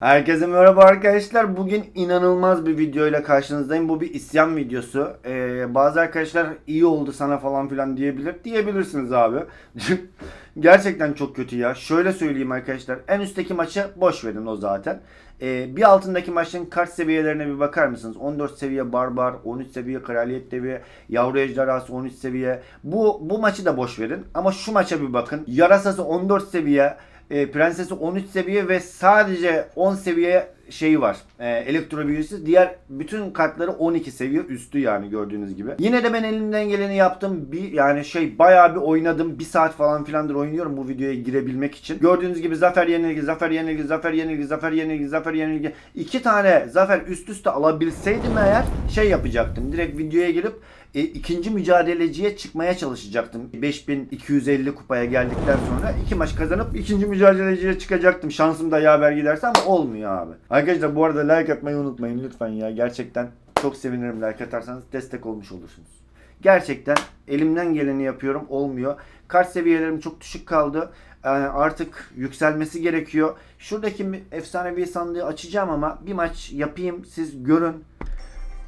Herkese merhaba arkadaşlar. Bugün inanılmaz bir videoyla karşınızdayım. Bu bir isyan videosu. Ee, bazı arkadaşlar iyi oldu sana falan filan diyebilir. Diyebilirsiniz abi. Gerçekten çok kötü ya. Şöyle söyleyeyim arkadaşlar. En üstteki maçı boş verin o zaten. Ee, bir altındaki maçın kart seviyelerine bir bakar mısınız? 14 seviye Barbar, 13 seviye Kraliyet Devi, Yavru Ejderhası 13 seviye. Bu, bu maçı da boş verin. Ama şu maça bir bakın. Yarasası 14 seviye. E, Prensesi 13 seviye ve sadece 10 seviye şeyi var. E, elektro büyüsü. Diğer bütün kartları 12 seviye üstü yani gördüğünüz gibi. Yine de ben elimden geleni yaptım. Bir yani şey bayağı bir oynadım. Bir saat falan filandır oynuyorum bu videoya girebilmek için. Gördüğünüz gibi zafer yenilgi, zafer yenilgi, zafer yenilgi, zafer yenilgi, zafer yenilgi. İki tane zafer üst üste alabilseydim eğer şey yapacaktım. Direkt videoya girip e, ikinci mücadeleciye çıkmaya çalışacaktım. 5250 kupaya geldikten sonra iki maç kazanıp ikinci mücadeleciye çıkacaktım. Şansım da yaver giderse ama olmuyor abi. Arkadaşlar bu arada like atmayı unutmayın lütfen ya. Gerçekten çok sevinirim like atarsanız destek olmuş olursunuz. Gerçekten elimden geleni yapıyorum olmuyor. Kart seviyelerim çok düşük kaldı. Yani artık yükselmesi gerekiyor. Şuradaki efsanevi sandığı açacağım ama bir maç yapayım siz görün.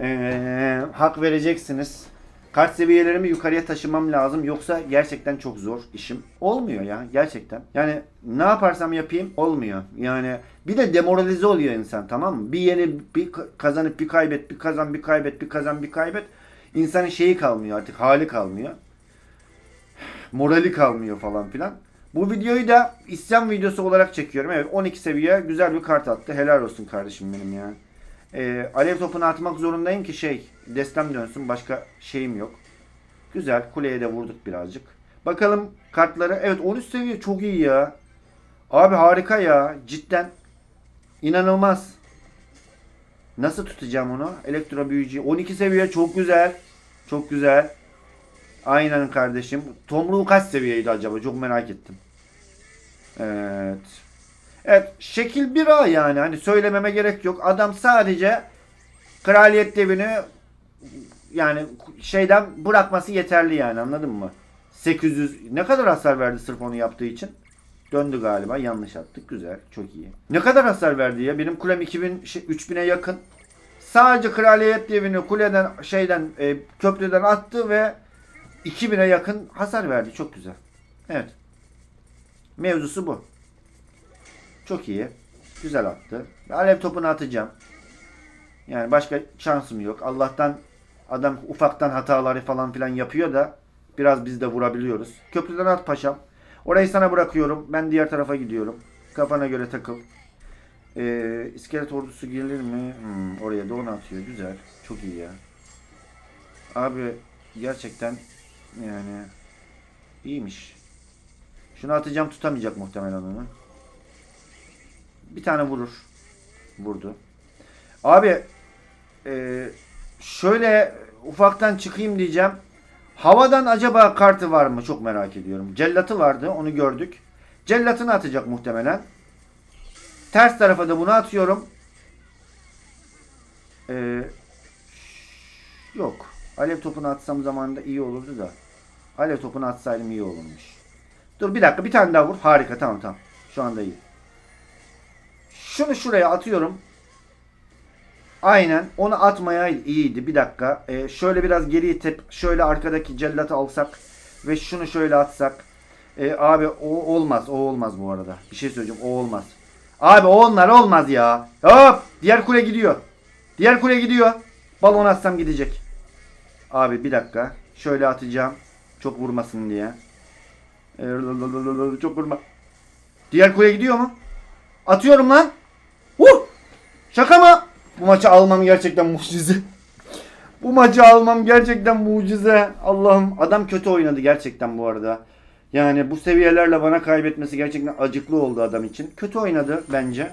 Ee, hak vereceksiniz. Kart seviyelerimi yukarıya taşımam lazım yoksa gerçekten çok zor işim. Olmuyor ya gerçekten. Yani ne yaparsam yapayım olmuyor. Yani bir de demoralize oluyor insan tamam mı? Bir yeni bir kazanıp bir kaybet, bir kazan bir kaybet, bir kazan bir kaybet. İnsanın şeyi kalmıyor artık hali kalmıyor. Morali kalmıyor falan filan. Bu videoyu da isyan videosu olarak çekiyorum. Evet 12 seviye güzel bir kart attı. Helal olsun kardeşim benim ya. Ee, alev topunu atmak zorundayım ki şey destem dönsün. Başka şeyim yok. Güzel. Kuleye de vurduk birazcık. Bakalım kartları. Evet 13 seviye çok iyi ya. Abi harika ya. Cidden. inanılmaz. Nasıl tutacağım onu? Elektro büyücü. 12 seviye çok güzel. Çok güzel. Aynen kardeşim. Tomruğu kaç seviyeydi acaba? Çok merak ettim. Evet. Evet şekil 1A yani hani söylememe gerek yok. Adam sadece kraliyet devini yani şeyden bırakması yeterli yani anladın mı? 800 ne kadar hasar verdi sırf onu yaptığı için? Döndü galiba yanlış attık güzel çok iyi. Ne kadar hasar verdi ya benim kulem 2000 şey, 3000'e yakın. Sadece kraliyet devini kuleden şeyden e, köprüden attı ve 2000'e yakın hasar verdi çok güzel. Evet. Mevzusu bu. Çok iyi. Güzel attı. Alev topunu atacağım. Yani başka şansım yok. Allah'tan adam ufaktan hataları falan filan yapıyor da biraz biz de vurabiliyoruz. Köprüden at paşam. Orayı sana bırakıyorum. Ben diğer tarafa gidiyorum. Kafana göre takıl. Ee, iskelet ordusu gelir mi? Hmm, oraya da onu atıyor. Güzel. Çok iyi ya. Abi gerçekten yani iyiymiş. Şunu atacağım tutamayacak muhtemelen onu. Bir tane vurur. Vurdu. Abi e, şöyle ufaktan çıkayım diyeceğim. Havadan acaba kartı var mı? Çok merak ediyorum. Cellatı vardı. Onu gördük. Cellatını atacak muhtemelen. Ters tarafa da bunu atıyorum. E, yok. Alev topunu atsam zamanında iyi olurdu da. Alev topunu atsaydım iyi olurmuş. Dur bir dakika bir tane daha vur. Harika tamam tamam. Şu anda iyi. Şunu şuraya atıyorum. Aynen. Onu atmaya iyiydi. Bir dakika. Ee, şöyle biraz geri itip şöyle arkadaki cellatı alsak ve şunu şöyle atsak. Ee, abi o olmaz. O olmaz bu arada. Bir şey söyleyeceğim. O olmaz. Abi onlar olmaz ya. Hop! Diğer kule gidiyor. Diğer kule gidiyor. Balon atsam gidecek. Abi bir dakika. Şöyle atacağım. Çok vurmasın diye. Ee, çok vurma. Diğer kule gidiyor mu? Atıyorum lan. Şaka mı? Bu maçı almam gerçekten mucize. Bu maçı almam gerçekten mucize. Allah'ım adam kötü oynadı gerçekten bu arada. Yani bu seviyelerle bana kaybetmesi gerçekten acıklı oldu adam için. Kötü oynadı bence.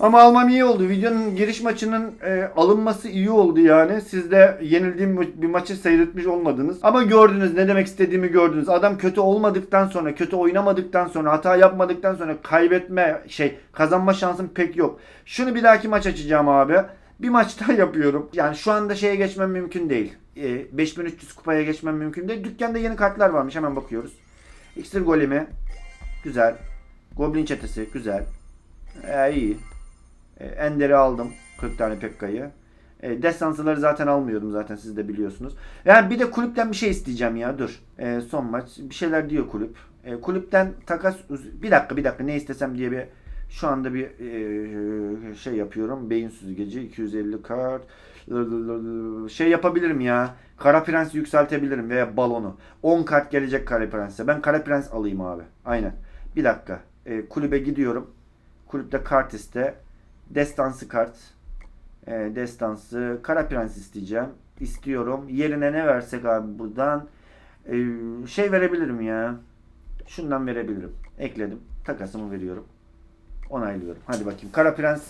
Ama almam iyi oldu. Videonun giriş maçının e, alınması iyi oldu yani. Siz de yenildiğim bir maçı seyretmiş olmadınız. Ama gördünüz ne demek istediğimi gördünüz. Adam kötü olmadıktan sonra, kötü oynamadıktan sonra, hata yapmadıkten sonra kaybetme şey, kazanma şansım pek yok. Şunu bir dahaki maç açacağım abi. Bir maç daha yapıyorum. Yani şu anda şeye geçmem mümkün değil. E, 5300 kupaya geçmem mümkün değil. Dükkanda yeni kartlar varmış. Hemen bakıyoruz. İksir golemi. Güzel. Goblin çetesi. Güzel. E, iyi. E, Ender'i aldım. 40 tane Pekka'yı. E, destansıları zaten almıyordum zaten siz de biliyorsunuz. Yani bir de kulüpten bir şey isteyeceğim ya dur. E, son maç bir şeyler diyor kulüp. E, kulüpten takas bir dakika bir dakika ne istesem diye bir şu anda bir e, şey yapıyorum. Beyin süzgeci 250 kart şey yapabilirim ya. Kara Prens yükseltebilirim veya balonu. 10 kart gelecek Kara Prens'e. Ben Kara Prens alayım abi. Aynen. Bir dakika. E, kulübe gidiyorum. Kulüpte kart iste. Destansı kart. E, destansı. Kara Prens isteyeceğim. İstiyorum. Yerine ne versek abi buradan? E, şey verebilirim ya. Şundan verebilirim. Ekledim. Takasımı veriyorum. Onaylıyorum. Hadi bakayım. Kara Prens.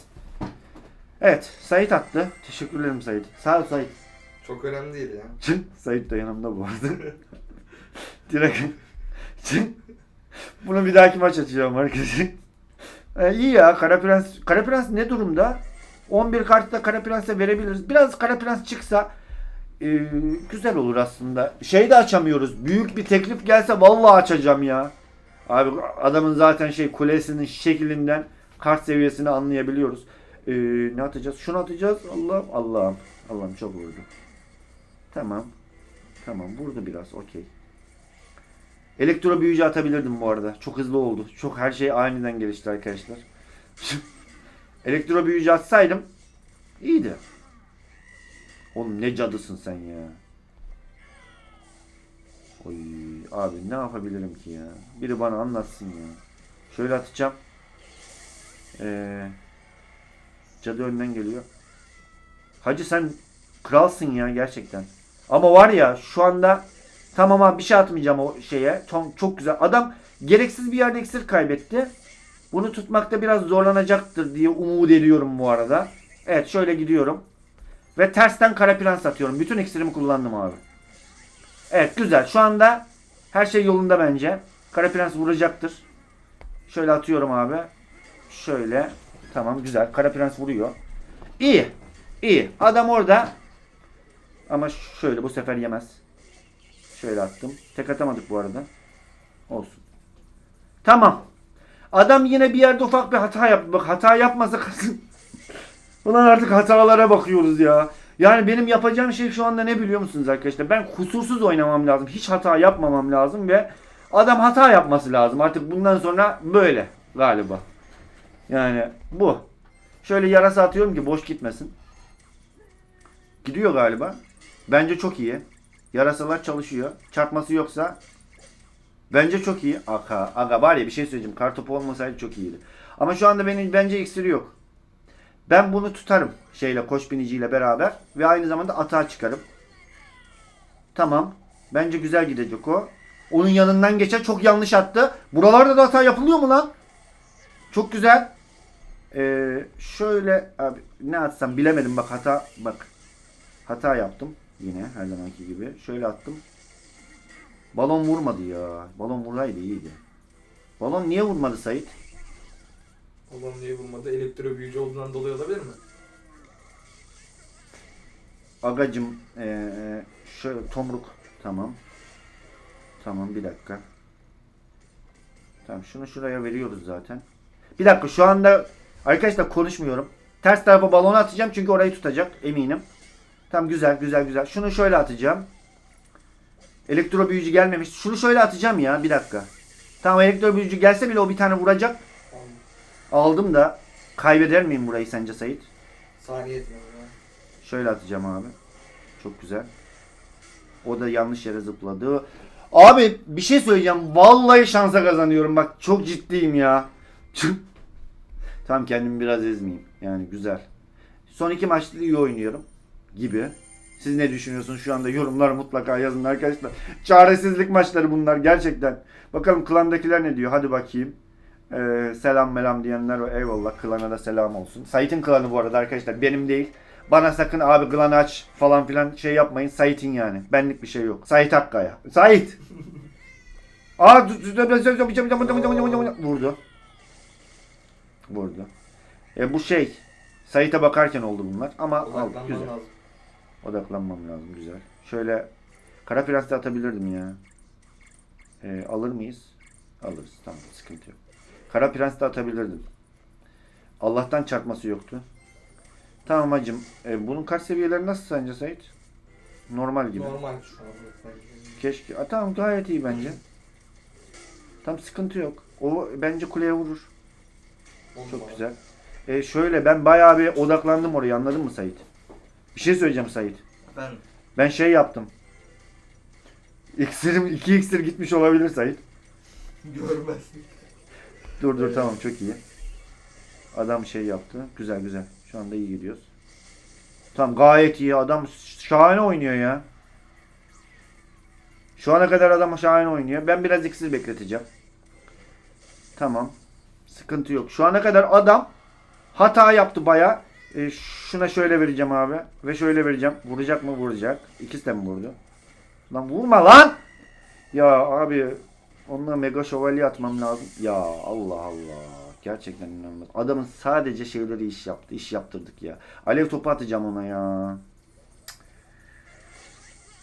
Evet. Sait attı. Teşekkür ederim Sait. Sağ ol Sait. Çok önemli değil ya. Sait de yanımda bu arada. Direkt. Bunu bir dahaki maç açacağım arkadaşlar. Ee, iyi ya Kara Prens. Kara Prens ne durumda? 11 kartta Kara Prens'e verebiliriz. Biraz Kara Prens çıksa e, güzel olur aslında. Şey de açamıyoruz. Büyük bir teklif gelse vallahi açacağım ya. Abi adamın zaten şey kulesinin şeklinden kart seviyesini anlayabiliyoruz. Ee, ne atacağız? Şunu atacağız. Allah'ım Allah'ım. Allah'ım çok vurdu. Tamam. Tamam vurdu biraz. Okey. Elektro büyücü atabilirdim bu arada. Çok hızlı oldu. Çok her şey aniden gelişti arkadaşlar. Elektro büyücü atsaydım iyiydi. Oğlum ne cadısın sen ya. Oy abi ne yapabilirim ki ya? Biri bana anlatsın ya. Şöyle atacağım. Ee, cadı önden geliyor. Hacı sen kralsın ya gerçekten. Ama var ya şu anda tamam abi bir şey atmayacağım o şeye. Çok, çok güzel. Adam gereksiz bir yerde iksir kaybetti. Bunu tutmakta biraz zorlanacaktır diye umut ediyorum bu arada. Evet şöyle gidiyorum. Ve tersten kara prens atıyorum. Bütün iksirimi kullandım abi. Evet güzel. Şu anda her şey yolunda bence. Kara prens vuracaktır. Şöyle atıyorum abi. Şöyle. Tamam güzel. Kara prens vuruyor. İyi. İyi. Adam orada. Ama şöyle bu sefer yemez. Şöyle attım. Tek atamadık bu arada. Olsun. Tamam. Adam yine bir yerde ufak bir hata yaptı. Bak hata yapmasa. Ulan artık hatalara bakıyoruz ya. Yani benim yapacağım şey şu anda ne biliyor musunuz arkadaşlar? Ben kusursuz oynamam lazım. Hiç hata yapmamam lazım ve adam hata yapması lazım. Artık bundan sonra böyle galiba. Yani bu. Şöyle yarasa atıyorum ki boş gitmesin. Gidiyor galiba. Bence çok iyi. Yarasalar çalışıyor. Çarpması yoksa bence çok iyi. Aga, aga var ya bir şey söyleyeceğim. Kartopu olmasaydı çok iyiydi. Ama şu anda benim bence iksiri yok. Ben bunu tutarım şeyle koç biniciyle beraber ve aynı zamanda atağa çıkarım. Tamam. Bence güzel gidecek o. Onun yanından geçer çok yanlış attı. Buralarda da hata yapılıyor mu lan? Çok güzel. Ee, şöyle abi ne atsam bilemedim bak hata bak. Hata yaptım yine her zamanki gibi. Şöyle attım. Balon vurmadı ya. Balon vuraydı iyiydi. Balon niye vurmadı Sait? Olan niye vurmadı? Elektro büyücü olduğundan dolayı olabilir mi? Agacım ee, şöyle tomruk tamam. Tamam bir dakika. Tamam şunu şuraya veriyoruz zaten. Bir dakika şu anda arkadaşlar konuşmuyorum. Ters tarafa balonu atacağım çünkü orayı tutacak eminim. Tamam güzel güzel güzel. Şunu şöyle atacağım. Elektro büyücü gelmemiş. Şunu şöyle atacağım ya bir dakika. Tamam elektro büyücü gelse bile o bir tane vuracak. Aldım da kaybeder miyim burayı sence Sait? Saniye etmedi ya. Şöyle atacağım abi. Çok güzel. O da yanlış yere zıpladı. Abi bir şey söyleyeceğim. Vallahi şansa kazanıyorum. Bak çok ciddiyim ya. tamam kendimi biraz ezmeyeyim. Yani güzel. Son iki maçta iyi oynuyorum. Gibi. Siz ne düşünüyorsunuz şu anda? Yorumlar mutlaka yazın arkadaşlar. Çaresizlik maçları bunlar gerçekten. Bakalım klandakiler ne diyor? Hadi bakayım. Ee, selam melam diyenler var. Eyvallah klana da selam olsun. Sait'in klanı bu arada arkadaşlar. Benim değil. Bana sakın abi klanı aç falan filan şey yapmayın. Sait'in yani. Benlik bir şey yok. Sait Hakkaya. Sait. Aa vurdu. Vurdu. E bu şey Sait'e bakarken oldu bunlar ama Odaklanman güzel. lazım. Odaklanmam lazım güzel. Şöyle Kara Prens'te atabilirdim ya. E, alır mıyız? Alırız. Tamam sıkıntı yok. Kara Prens'te atabilirdim. Allah'tan çarpması yoktu. Tamam hacım. E, bunun kaç seviyeleri nasıl sence Sait? Normal gibi. Normal şu an. Keşke. A, tamam gayet iyi bence. Tam sıkıntı yok. O bence kuleye vurur. On Çok güzel. E, şöyle ben bayağı bir odaklandım oraya anladın mı Sait? Bir şey söyleyeceğim Sait. Ben Ben şey yaptım. İksirim, iki iksir gitmiş olabilir Sait. Görmez. Dur dur Evet. tamam çok iyi. Adam şey yaptı. Güzel güzel. Şu anda iyi gidiyoruz. Tamam gayet iyi. Adam şahane oynuyor ya. Şu ana kadar adam şahane oynuyor. Ben biraz iksir bekleteceğim. Tamam. Sıkıntı yok. Şu ana kadar adam hata yaptı baya. E, şuna şöyle vereceğim abi. Ve şöyle vereceğim. Vuracak mı? Vuracak. İkisi de mi vurdu? Lan vurma lan! Ya abi Onunla mega şövalye atmam lazım. Ya Allah Allah. Gerçekten inanılmaz. Adamın sadece şeyleri iş yaptı. iş yaptırdık ya. Alev topu atacağım ona ya.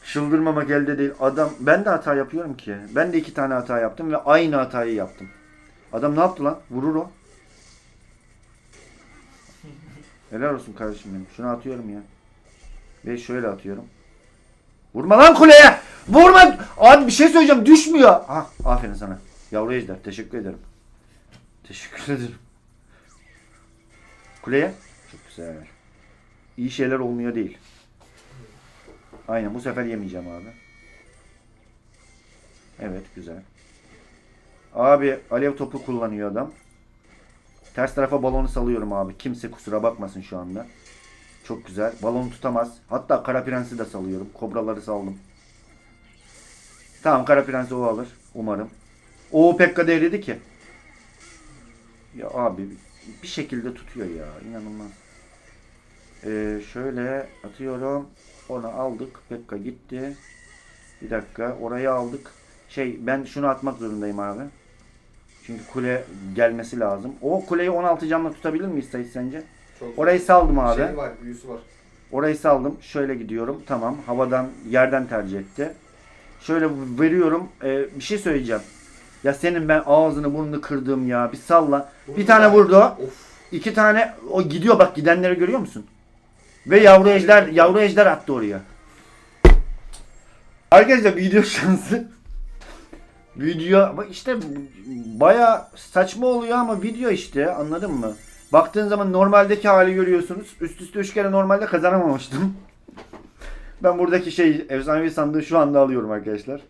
Çıldırmamak elde değil. Adam ben de hata yapıyorum ki. Ben de iki tane hata yaptım ve aynı hatayı yaptım. Adam ne yaptı lan? Vurur o. Helal olsun kardeşim benim. Şunu atıyorum ya. Ve şöyle atıyorum. Vurma lan kuleye! Vurma! Abi bir şey söyleyeceğim düşmüyor. Ha, aferin sana. Yavru ejder teşekkür ederim. Teşekkür ederim. Kuleye. Çok güzel. İyi şeyler olmuyor değil. Aynen bu sefer yemeyeceğim abi. Evet güzel. Abi alev topu kullanıyor adam. Ters tarafa balonu salıyorum abi. Kimse kusura bakmasın şu anda. Çok güzel. Balonu tutamaz. Hatta Kara Prens'i de salıyorum. Kobraları saldım. Tamam Kara Prens'i o alır. Umarım. O Pekka devredi ki. Ya abi bir şekilde tutuyor ya. İnanılmaz. Ee, şöyle atıyorum. Onu aldık. Pekka gitti. Bir dakika. Orayı aldık. Şey ben şunu atmak zorundayım abi. Çünkü kule gelmesi lazım. O kuleyi 16 canla tutabilir miyiz Sayın sence? Çok Orayı saldım abi. Şey var, büyüsü var. Orayı saldım. Şöyle gidiyorum. Tamam. Havadan, yerden tercih etti. Şöyle veriyorum. Ee, bir şey söyleyeceğim. Ya senin ben ağzını burnunu kırdığım ya. Bir salla. Bir Vurdu tane da- vurdu. Of. İki tane o gidiyor bak gidenleri görüyor musun? Ve yavru ejder yavru ejder attı oraya. Arkadaşlar video şansı. Video bak işte baya saçma oluyor ama video işte anladın mı? Baktığın zaman normaldeki hali görüyorsunuz. Üst üste üç kere normalde kazanamamıştım. Ben buradaki şey efsanevi sandığı şu anda alıyorum arkadaşlar.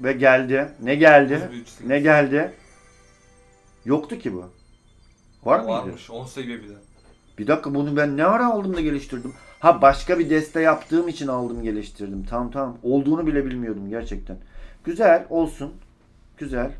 Ve geldi. Ne geldi? Ne geldi? Yoktu ki bu. Var mıydı? Varmış 10 seviye bir de. Bir dakika bunu ben ne ara aldım da geliştirdim? Ha başka bir deste yaptığım için aldım geliştirdim. Tamam tamam. Olduğunu bile bilmiyordum gerçekten. Güzel olsun. Güzel.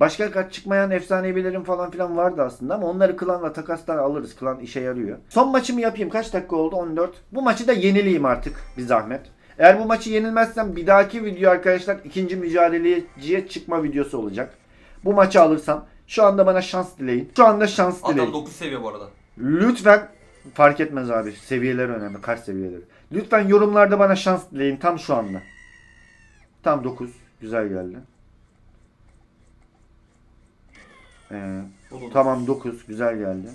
Başka kaç çıkmayan efsanevilerim falan filan vardı aslında ama onları klanla takastan alırız. Klan işe yarıyor. Son maçımı yapayım. Kaç dakika oldu? 14. Bu maçı da yenileyim artık bir zahmet. Eğer bu maçı yenilmezsem bir dahaki video arkadaşlar ikinci mücadeleciye çıkma videosu olacak. Bu maçı alırsam şu anda bana şans dileyin. Şu anda şans dileyin. Adam 9 seviye bu arada. Lütfen fark etmez abi. Seviyeler önemli. Kaç seviyeleri. Lütfen yorumlarda bana şans dileyin tam şu anda. Tam 9. Güzel geldi. Ee, O tamam 9. Güzel geldi.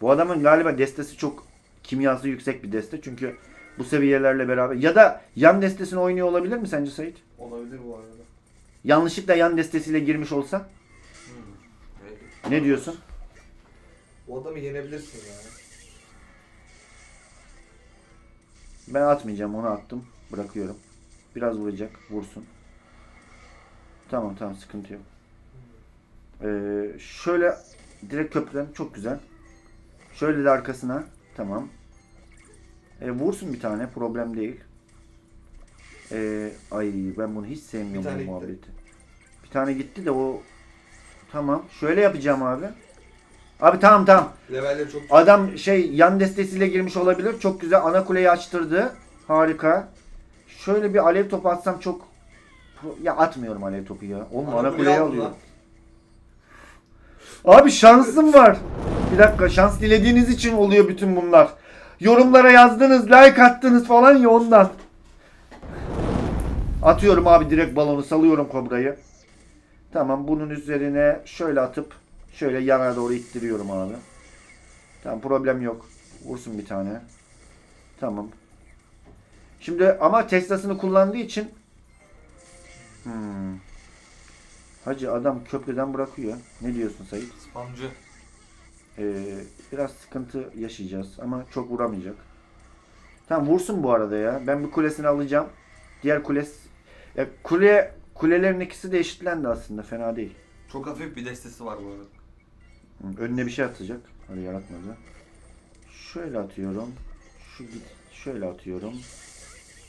Bu adamın galiba destesi çok kimyası yüksek bir deste. Çünkü bu seviyelerle beraber ya da yan destesini oynuyor olabilir mi sence Sait? Olabilir bu arada. Yanlışlıkla yan destesiyle girmiş olsa Hmm. Evet. ne diyorsun? Bu adamı yenebilirsin yani. Ben atmayacağım onu attım. Bırakıyorum. Biraz vuracak. Vursun. Tamam tamam sıkıntı yok. Ee, şöyle direkt köprüden çok güzel. Şöyle de arkasına. Tamam. Ee, vursun bir tane problem değil. Ee, ay ben bunu hiç sevmiyorum bu gitti. muhabbeti. Bir tane gitti de o tamam. Şöyle yapacağım abi. Abi tamam tamam. Levelleri çok Adam şey yan destesiyle girmiş olabilir. Çok güzel ana kuleyi açtırdı. Harika. Şöyle bir alev topu atsam çok ya atmıyorum alev topu ya. Oğlum ana, Ana kuleyi kuleyi aldın alıyor. lan. Abi şansım var. Bir dakika şans dilediğiniz için oluyor bütün bunlar. Yorumlara yazdınız, like attınız falan ya ondan. Atıyorum abi direkt balonu salıyorum kobrayı. Tamam bunun üzerine şöyle atıp şöyle yana doğru ittiriyorum abi. Tamam problem yok. Vursun bir tane. Tamam. Şimdi ama Tesla'sını kullandığı için hmm. Hacı adam köprüden bırakıyor. Ne diyorsun Sayit? Spamcı. Ee, biraz sıkıntı yaşayacağız ama çok vuramayacak. Tamam vursun bu arada ya. Ben bir kulesini alacağım. Diğer kules ya kule kulelerin ikisi de eşitlendi aslında. Fena değil. Çok hafif bir destesi var bu arada. Önüne bir şey atacak. Hadi yaratmadı. Şöyle atıyorum. Şu git. Şöyle atıyorum.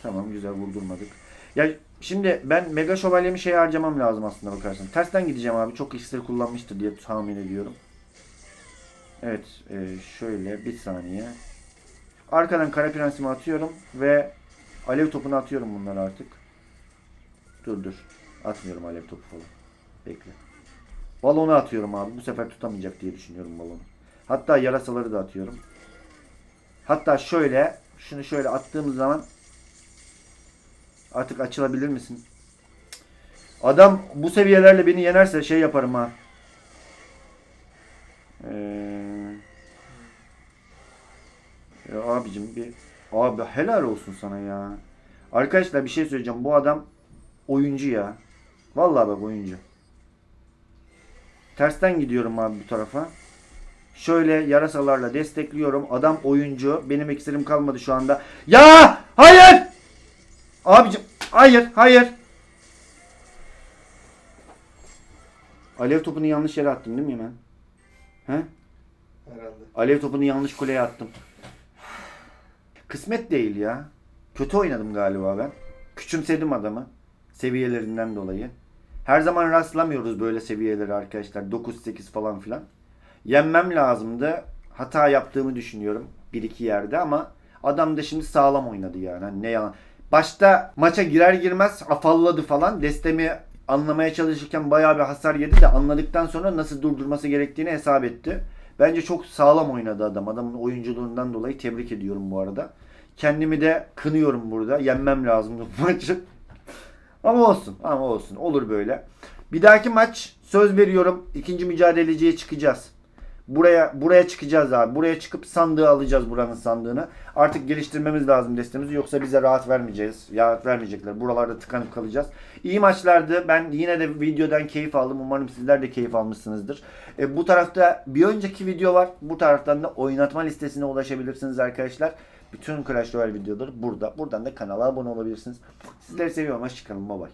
Tamam güzel vurdurmadık. Ya şimdi ben Mega Şövalyemi şey harcamam lazım aslında bakarsan. Tersten gideceğim abi. Çok iksir kullanmıştır diye tahmin ediyorum. Evet. e, şöyle bir saniye. Arkadan kara prensimi atıyorum ve alev topunu atıyorum bunları artık. Dur dur. Atmıyorum alev topu falan. Bekle. Balonu atıyorum abi. Bu sefer tutamayacak diye düşünüyorum balonu. Hatta yarasaları da atıyorum. Hatta şöyle şunu şöyle attığımız zaman artık açılabilir misin? Adam bu seviyelerle beni yenerse şey yaparım ha. Ee, ya abicim bir abi helal olsun sana ya. Arkadaşlar bir şey söyleyeceğim. Bu adam oyuncu ya. Vallahi bak oyuncu. Tersten gidiyorum abi bu tarafa. Şöyle yarasalarla destekliyorum. Adam oyuncu. Benim iksirim kalmadı şu anda. Ya! Hayır! Abicim hayır hayır. Alev topunu yanlış yere attım değil mi ben? He? Herhalde. Alev topunu yanlış kuleye attım. Kısmet değil ya. Kötü oynadım galiba ben. Küçümsedim adamı. Seviyelerinden dolayı. Her zaman rastlamıyoruz böyle seviyeleri arkadaşlar. 9-8 falan filan. Yenmem lazımdı. Hata yaptığımı düşünüyorum. Bir iki yerde ama adam da şimdi sağlam oynadı yani. Hani ne yalan. Başta maça girer girmez afalladı falan. Destemi anlamaya çalışırken bayağı bir hasar yedi de anladıktan sonra nasıl durdurması gerektiğini hesap etti. Bence çok sağlam oynadı adam. Adamın oyunculuğundan dolayı tebrik ediyorum bu arada. Kendimi de kınıyorum burada. Yenmem lazımdı bu maçı. Ama olsun. Ama olsun. Olur böyle. Bir dahaki maç söz veriyorum. ikinci mücadeleciye çıkacağız. Buraya buraya çıkacağız abi. Buraya çıkıp sandığı alacağız buranın sandığını. Artık geliştirmemiz lazım destemizi yoksa bize rahat vermeyeceğiz. Rahat vermeyecekler. Buralarda tıkanıp kalacağız. İyi maçlardı. Ben yine de videodan keyif aldım. Umarım sizler de keyif almışsınızdır. E, bu tarafta bir önceki video var. Bu taraftan da oynatma listesine ulaşabilirsiniz arkadaşlar. Bütün Clash Royale videoları burada. Buradan da kanala abone olabilirsiniz. Sizleri seviyorum. Hoşçakalın. Bye bye.